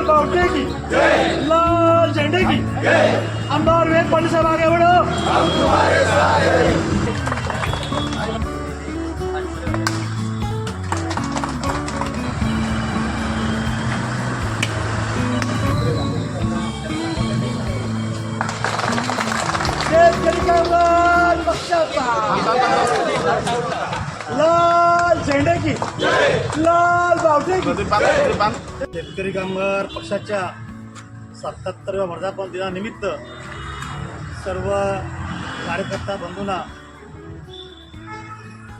लाल बावटे की लाल झंडे की अंबार विवेक पाटील साहब आगे बढ़ो। शेतकरी कामगार पक्षाचा लाल झेंडे की? लाल बावटे की शेतकरी कामगार पक्षाच्या सत्याहत्तरव्या वर्धापन दिनानिमित्त सर्व कार्यकर्ता बंधूंना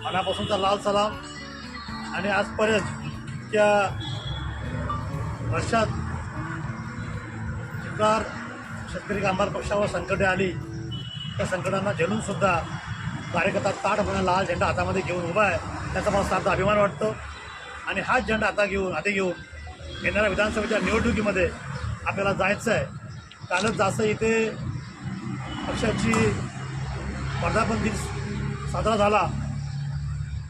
मनापासूनचा लाल सलाम. आणि आजपर्यंत त्या वर्षात सरकार शेतकरी कामगार पक्षावर संकटे आली. त्या संकटांना झेलून सुद्धा कार्यकर्ता ताटपणे लाल झेंडा हातामध्ये घेऊन उभा आहे. त्याचा मला सार्थ अभिमान वाटतो. आणि हाच झेंडा आता घेऊन हाती घेऊन येणाऱ्या विधानसभेच्या निवडणुकीमध्ये आपल्याला जायचं आहे. कालच जास्त इथे पक्षाची वर्धापन दिन साजरा झाला.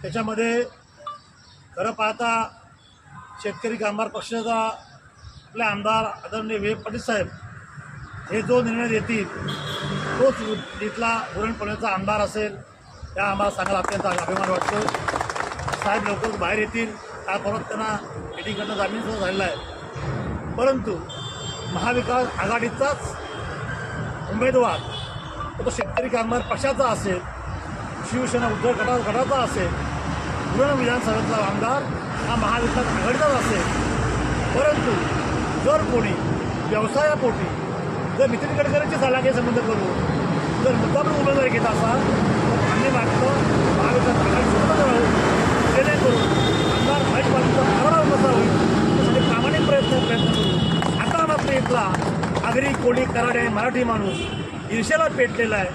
त्याच्यामध्ये खरं पाहता शेतकरी कामगार पक्षाचा आपले आमदार आदरणीय विवेक पाटील साहेब हे जो निर्णय देतील तोच इथला पुरणपोळ्याचा आमदार असेल त्या आम्हाला सांगायला अत्यंत अभिमान वाटतो. साहेब लवकरच बाहेर येतील. काय परत त्यांना? मिटिंगकडनं जामीन सुद्धा झालेला आहे. परंतु महाविकास आघाडीचाच उमेदवार तो शेतकरी कामगार पक्षाचा असेल शिवसेना उद्धव गटा गटाचा असेल पूर्ण विधानसभेतला आमदार हा महाविकास आघाडीचाच असेल. परंतु जर कोणी व्यवसायापोटी जर नितीन गडकरींची सलाखे संबंध करून जर मुद्दाम उमेदवारी घेत असाल आता आगरी कोळी कराडे आणि मराठी माणूस ईर्षेला पेटलेला आहे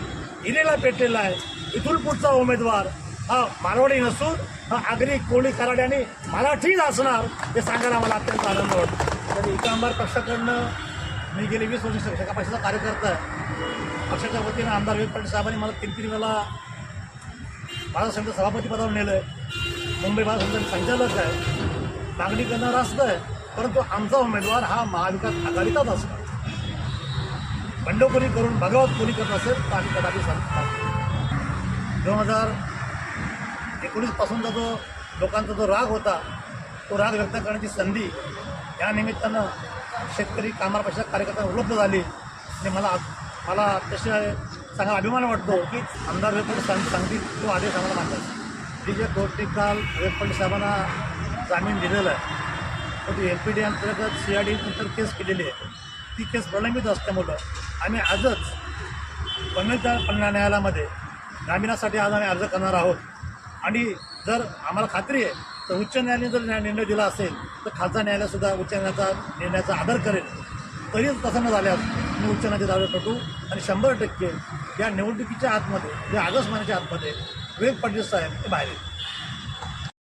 हिरेला पेटलेला आहे. इथून पुढचा उमेदवार हा मारवाडी नसून हा आगरी कोळी कराडे आणि मराठीच असणार हे सांगायला मला अत्यंत आनंद वाटतो. तर आमदार पक्षाकडनं मी गेली वीस वर्ष एका पक्षाचा कार्यकर्ता आहे. पक्षाच्या वतीनं आमदार विवेक पाटील साहेबांनी मला तीन तीन वेळा माझा सभापती पदावर नेलं आहे मुंबई माझा संचालक आहे. मागणी करणारा असतं आहे. परंतु आमचा उमेदवार हा महाविकास आघाडीचाच असणार बंडखोरी करून भगवत कोणी करत असेल तर आम्ही कदाचित सांगतात दोन हजार एकोणीसपासूनचा जो लोकांचा जो राग होता तो राग व्यक्त करण्याची संधी या निमित्तानं शेतकरी कामार पक्षाच्या कार्यकर्त्यांना उपलब्ध झाली. आणि मला मला अतिशय चांगला अभिमान वाटतो की आमदार वेपल्ले सांग सांगतील तो आदेश आम्हाला मानतात डी जे कोर्टने काल वेपल्ले साहेबांना जामीन दिलेला आहे तर ती एल पी डी अंतर्गत सी आय डी नंतर केस केलेली आहे. ती केस प्रलंबित असल्यामुळं आम्ही आजच पनवेल पन्ना न्यायालयामध्ये जामिनासाठी आज आम्ही अर्ज करणार आहोत. आणि जर आम्हाला खात्री आहे तर उच्च न्यायालयाने जर न्याय- निर्णय दिला असेल तर खासदार न्यायालयसुद्धा उच्च न्यायालयाचा निर्णयाचा आदर करेल. तरी तसं न झाल्यास मी उच्च न्यायालयाचे दावे करू आणि शंभर टक्के या निवडणुकीच्या आतमध्ये या ऑगस्ट महिन्याच्या आतमध्ये विवेक पाटील साहेब ते बाहेर येतील.